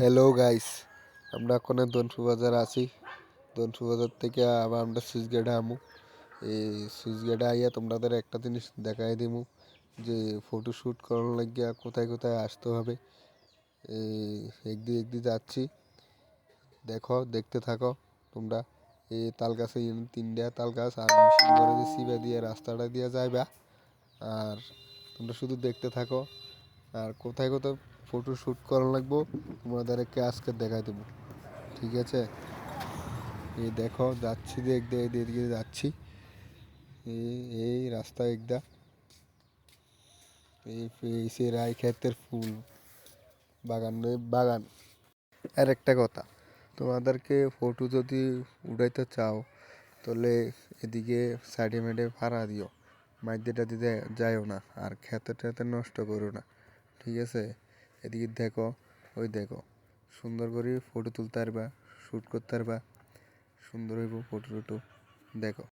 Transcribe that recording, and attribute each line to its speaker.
Speaker 1: Hello guys আমরা এখন দনফু বাজার আছি। দনফু বাজার থেকে আবার আমরা সুইচ গেটে আমু এই সুইচ গেটে আইয়া তোমাদের একটা জিনিস দেখাই দিমু, যে ফটো শ্যুট করার লাগিয়া কোথায় কোথায় আসতে হবে। একদি একদি যাচ্ছি। দেখো, দেখতে থাকো তোমরা। এই তাল গাছে তিনটা তাল গাছ আর সিবা দিয়ে রাস্তাটা দিয়ে যাইবা। আর তোমরা শুধু দেখতে থাকো। আর কোথায় কোথায় ফটো শ্যুট করা লাগবো, তোমাদেরকে আজকে দেখাই দেবো। ঠিক আছে? এই দেখো, যাচ্ছি দেখ এদিকে যাচ্ছি। এই এই রাস্তা একদা। এই সে রায় ক্ষেতের ফুল। বাগান নয় বাগান। আর একটা কথা, তোমাদেরকে ফটো যদি উঠাইতে চাও, তাহলে এদিকে সাইডে মাইডে ভাড়া দিও। মাইদেটা দিতে যাইও না, আর খেতে টেতে নষ্ট করো না। ঠিক আছে? এদিকে দেখো, ওই দেখো, সুন্দর করে ফটো তুলতে পারবা শ্যুট করতে পারবা, সুন্দর হইব ফটো টটো, দেখো।